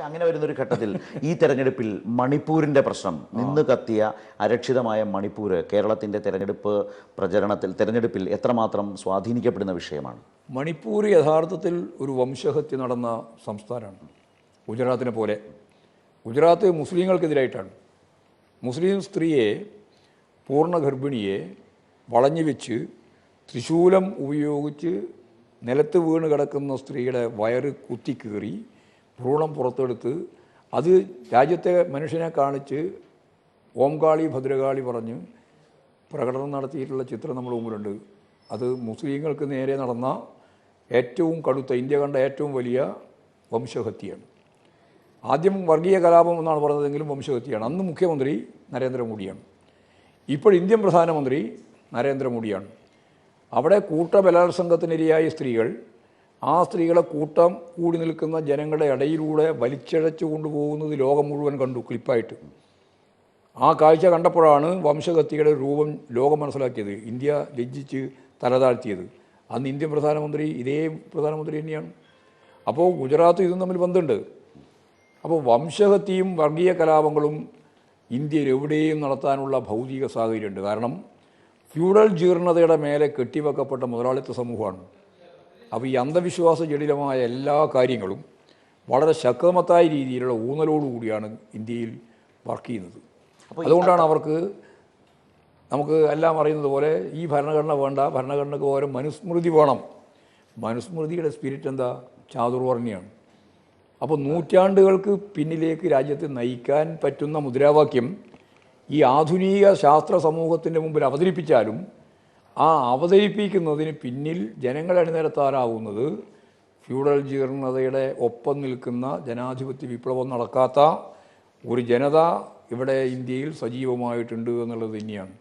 അങ്ങനെ വരുന്നൊരു ഘട്ടത്തിൽ ഈ തെരഞ്ഞെടുപ്പിൽ മണിപ്പൂരിന്റെ പ്രശ്നം. നിന്ന് കത്തിയ അരക്ഷിതമായ മണിപ്പൂര് കേരളത്തിന്റെ തെരഞ്ഞെടുപ്പ് പ്രചരണത്തിൽ തെരഞ്ഞെടുപ്പിൽ എത്രമാത്രം സ്വാധീനിക്കപ്പെടുന്ന വിഷയമാണ്? മണിപ്പൂർ യഥാർത്ഥത്തിൽ ഒരു വംശഹത്യ നടന്ന സംസ്ഥാനമാണ്. ഗുജറാത്തിനെ പോലെ. ഗുജറാത്ത് മുസ്ലിങ്ങൾക്കെതിരായിട്ടാണ്. മുസ്ലിം സ്ത്രീയെ പൂർണ ഗർഭിണിയെ വളഞ്ഞു വെച്ച് ത്രിശൂലം ഉപയോഗിച്ച് നിലത്ത് വീണ് കിടക്കുന്ന സ്ത്രീയുടെ വയറ് കുത്തിക്കീറി ഭ്രൂണം പുറത്തെടുത്ത് അത് രാജ്യത്തെ മനുഷ്യനെ കാണിച്ച് ഓംകാളി ഭദ്രകാളി പറഞ്ഞ് പ്രകടനം നടത്തിയിട്ടുള്ള ചിത്രം നമ്മുടെ മുമ്പിലുണ്ട്. അത് മുസ്ലിങ്ങൾക്ക് നേരെ നടന്ന ഏറ്റവും കടുത്ത ഇന്ത്യ കണ്ട ഏറ്റവും വലിയ വംശഹത്യയാണ്. ആദ്യം വർഗീയ കലാപം എന്നാണ് പറഞ്ഞതെങ്കിലും വംശഹത്യയാണ്. അന്ന് മുഖ്യമന്ത്രി നരേന്ദ്രമോദിയാണ്. ഇപ്പോൾ ഇന്ത്യൻ പ്രധാനമന്ത്രി നരേന്ദ്രമോദിയാണ്. അവിടെ കൂട്ടബലാത്സംഗത്തിനിരയായ സ്ത്രീകൾ ആ സ്ത്രീകളെ കൂട്ടം കൂടി നിൽക്കുന്ന ജനങ്ങളുടെ ഇടയിലൂടെ വലിച്ചഴച്ചു കൊണ്ടുപോകുന്നത് ലോകം മുഴുവൻ കണ്ടു ക്ലിപ്പായിട്ട്. ആ കാഴ്ച കണ്ടപ്പോഴാണ് വംശഹത്യയുടെ രൂപം ലോകം മനസ്സിലാക്കിയത്. ഇന്ത്യ ലജ്ജിച്ച് തലതാഴ്ത്തിയത്. അന്ന് ഇന്ത്യൻ പ്രധാനമന്ത്രി ഇതേ പ്രധാനമന്ത്രി തന്നെയാണ്. അപ്പോൾ ഗുജറാത്ത് ഇതും തമ്മിൽ ബന്ധമുണ്ട്. അപ്പോൾ വംശഹത്യയും വർഗീയ കലാപങ്ങളും ഇന്ത്യയിൽ എവിടെയും നടത്താനുള്ള ഭൗതിക സാഹചര്യമുണ്ട്. കാരണം ഫ്യൂഡൽ ജീർണതയുടെ മേലെ കെട്ടിവെക്കപ്പെട്ട മുതലാളിത്ത സമൂഹമാണ്. അപ്പോൾ ഈ അന്ധവിശ്വാസ ജടിലമായ എല്ലാ കാര്യങ്ങളും വളരെ ശക്തമത്തായ രീതിയിലുള്ള ഊന്നലോടുകൂടിയാണ് ഇന്ത്യയിൽ വർക്ക് ചെയ്യുന്നത്. അതുകൊണ്ടാണ് അവർക്ക് നമുക്ക് എല്ലാം അറിയുന്നത് പോലെ ഈ ഭരണഘടന വേണ്ട ഭരണഘടനയ്ക്ക് പകരം മനുസ്മൃതി വേണം. മനുസ്മൃതിയുടെ സ്പിരിറ്റ് എന്താ? ചാതുർവർണിയാണ് അപ്പോൾ നൂറ്റാണ്ടുകൾക്ക് പിന്നിലേക്ക് രാജ്യത്തെ നയിക്കാൻ പറ്റുന്ന മുദ്രാവാക്യം ഈ ആധുനിക ശാസ്ത്ര സമൂഹത്തിന്റെ മുമ്പിൽ അവതരിപ്പിച്ചാലും ആ അവതരിപ്പിക്കുന്നതിന് പിന്നിൽ ജനങ്ങളെ അണിനിരത്താറാവുന്നത് ഫ്യൂഡൽ ജീർണതയുടെ ഒപ്പം നിൽക്കുന്ന ജനാധിപത്യ വിപ്ലവം നടക്കാത്ത ഒരു ജനത ഇവിടെ ഇന്ത്യയിൽ സജീവമായിട്ടുണ്ട് എന്നുള്ളത് തന്നെയാണ്.